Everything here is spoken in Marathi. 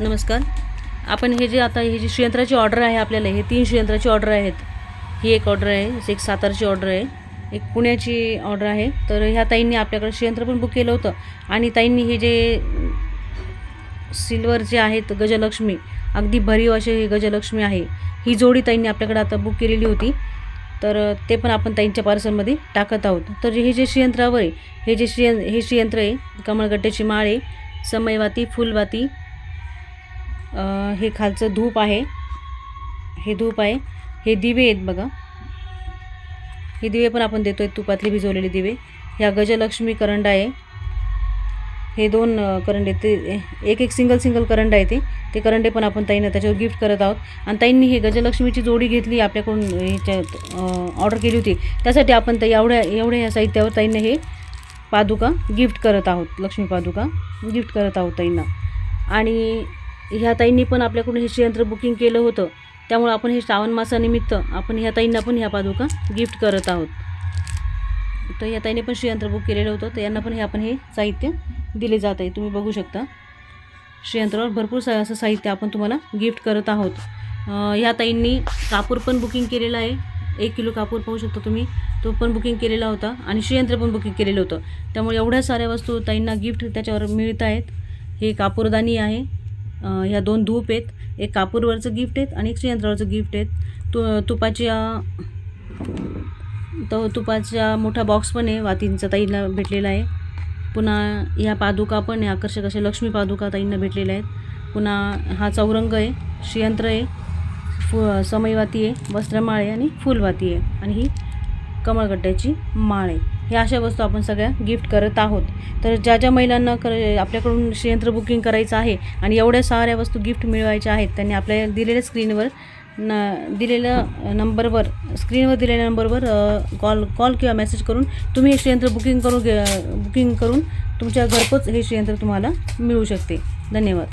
नमस्कार. आपण हे जे आता हे जी श्रीयंत्राची ऑर्डर आहे आपल्याला हे तीन श्रीयंत्राची ऑर्डर आहेत. ही एक ऑर्डर आहे एक सातारची ऑर्डर आहे एक पुण्याची ऑर्डर आहे. तर ह्या ताईंनी आपल्याकडे श्रीयंत्र पण बुक केलं होतं. आणि ताईंनी हे जे सिल्वर जे आहेत गजलक्ष्मी अगदी भरीव असे हे गजलक्ष्मी आहे ही जोडी ताईंनी आपल्याकडे आता बुक केलेली होती. तर ते पण आपण ताईंच्या पार्सलमध्ये टाकत आहोत. तर हे जे श्रीयंत्रावर आहे हे जे श्रीयं हे श्रीयंत्र आहे कमळगट्ट्याची माळ आहे समयवाती फुलवाती हे खालचं धूप आहे. हे धूप आहे. हे दिवे आहेत बघा. हे दिवे पण आपण देतो आहे तुपातले भिजवलेले दिवे. ह्या गजलक्ष्मी करंड आहे. हे दोन करंडे ते एक एक सिंगल सिंगल करंड आहे ते. ते करंडे पण आपण ताईंना त्याच्यावर गिफ्ट करत आहोत. आणि ताईंनी हे गजलक्ष्मीची जोडी घेतली. आपल्याकडून ह्याच्यात ऑर्डर केली होती. त्यासाठी आपण ताई एवढ्या एवढ्या ह्या साहित्यावर ताईंना हे पादुका गिफ्ट करत आहोत. लक्ष्मी पादुका गिफ्ट करत आहोत ताईंना. आणि ह्या ताईंनी पण आपल्याकडून हे यंत्र बुकिंग केलं होतं. त्यामुळं आपण हे श्रावण मासानिमित्त आपण ह्या ताईंना पण ह्या पादुका गिफ्ट करत आहोत. तर या ताईने पण श्रीयंत्र बुक केलेलं होतं. तर यांना पण हे आपण हे साहित्य दिले जात आहे. तुम्ही बघू शकता. श्रीयंत्रावर भरपूर सा असं साहित्य आपण तुम्हाला गिफ्ट करत आहोत. ह्या ताईंनी कापूर पण बुकिंग केलेलं आहे. एक किलो कापूर पाहू शकता तुम्ही. तो पण बुकिंग केलेला होता आणि श्रीयंत्र पण बुकिंग केलेलं होतं. त्यामुळे एवढ्या साऱ्या वस्तू ताईंना गिफ्ट त्याच्यावर मिळत आहेत. हे कापूरदानी आहे. ह्या दोन धूप आहेत. एक कापूरवरचं गिफ्ट आहेत आणि एक श्रीयंत्रावरचं गिफ्ट आहेत. तु तुपाच्या तो तुपाचा मोठा बॉक्स पण आहे वातींचा ताईला भेटलेला आहे. पुन्हा ह्या पादुका पण आहे आकर्षक अशा लक्ष्मी पादुका ताईंना भेटलेल्या आहेत. पुन्हा हा चौरंग आहे श्रीयंत्र आहे फु समयवाती आहे वस्त्रमाळ आहे आणि फुलवाती आहे. आणि ही कमळगड्ड्याची माळ आहे. ह्या अशा वस्तू आपण सगळ्या गिफ्ट करत आहोत. तर ज्या ज्या महिलांना कर आपल्याकडून श्रीयंत्र बुकिंग करायचं आहे आणि एवढ्या साऱ्या वस्तू गिफ्ट मिळवायच्या आहेत त्यांनी आपल्या दिलेल्या स्क्रीनवर न दिलेल्या नंबरवर स्क्रीनवर दिलेल्या नंबरवर कॉल कॉल किंवा मेसेज करून तुम्ही हे श्रीयंत्र बुकिंग करून घे बुकिंग करून तुमच्या घरपोच हे श्रीयंत्र तुम्हाला मिळू शकते. धन्यवाद.